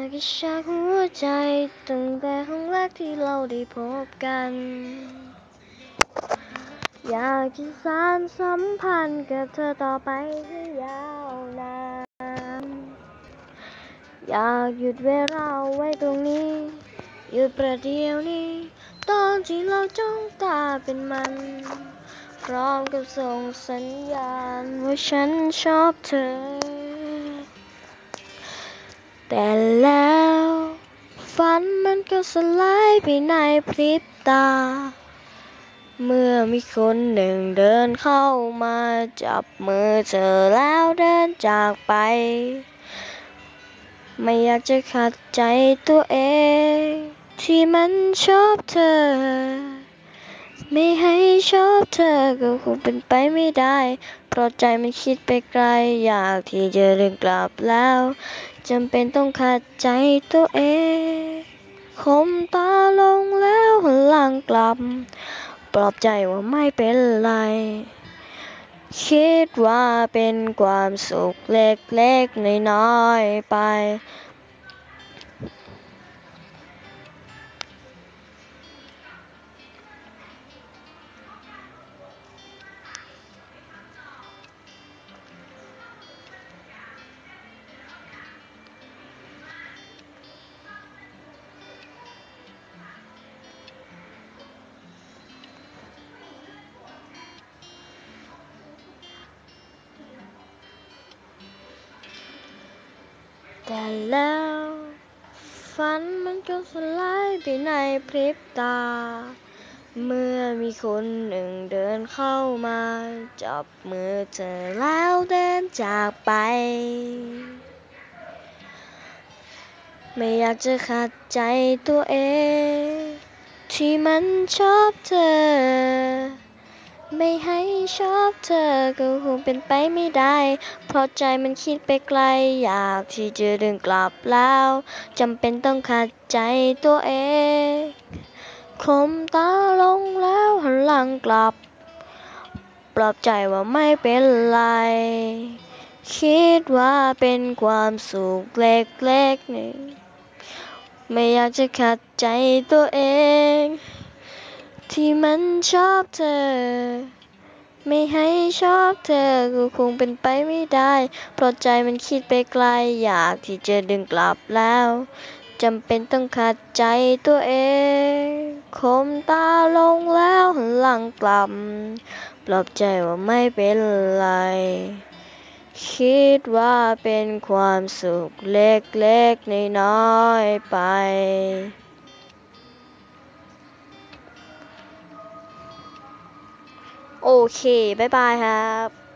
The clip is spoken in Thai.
แต่รู้ไหมก็ชักหัวใจตั้งแต่ครั้งแรกที่เราได้พบกัน อยากจะสานสัมพันธ์กับเธอต่อไปให้ยาวนานอยากหยุดเวลาเอาไว้ตรงนี้ หยุดประเดี๋ยวนี้ ตอนที่เราจ้องตาเป็นมัน พร้อมกับส่งสัญญาณว่าฉันชอบเธอ แต่แล้ว ฝันมันก็สลายไปในพริบตา เมื่อมีคนหนึ่งเดินเข้ามาจับมือเธอแล้วเดินจากไป ไม่อยากจะขัดใจตัวเอง ที่มันชอบเธอ ไม่ให้ชอบเธอก็คงเป็นไปไม่ได้ เพราะใจมันคิดไปไกล อยากที่จะเดินกลับแล้วจำเป็นต้องขัดใจตัวเองคมตาลงแล้วหันหลังกลับ ปลอบใจว่าไม่เป็นไร คิดว่าเป็นความสุขเล็กๆน้อยๆไป แต่แล้วฝันมันก็สลายไปในพริบตา เมื่อมีคนหนึ่งเดินเข้ามา จับมือเธอแล้วเดินจากไป ไม่อยากจะขัดใจตัวเอง ที่มันชอบเธอ ไม่ให้ชอบเธอก็คงเป็นไปไม่ได้ เพราะใจมันคิดไปไกล อยากที่จะดินกลับแล้วจำเป็นต้องขัดใจตัวเองคมตาลงแล้วหันหลังกลับ ปลอบใจว่าไม่เป็นไร คิดว่าเป็นความสุขเล็กๆนี่ไม่อยากจะขัดใจตัวเอง ที่มันชอบเธอ ไม่ให้ชอบเธอก็คงเป็นไปไม่ได้ เพราะใจมันคิดไปไกลอยากที่จะดึงกลับแล้วจำเป็นต้องขัดใจตัวเองคมตาลงแล้วหันหลังกลับ ปลอบใจว่าไม่เป็นไร คิดว่าเป็นความสุขเล็กๆน้อยๆไป โอเค บ๊ายบายครับ